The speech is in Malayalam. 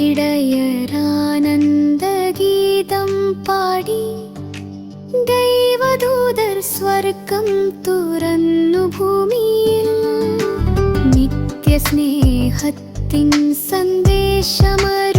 ഇടയരാനന്ദഗീതം പാടി ദൈവദൂതർ സ്വർഗം തുറന്നു ഭൂമിയിൽ. നിത്യസ്നേഹത്തിൻ സന്ദേശമറി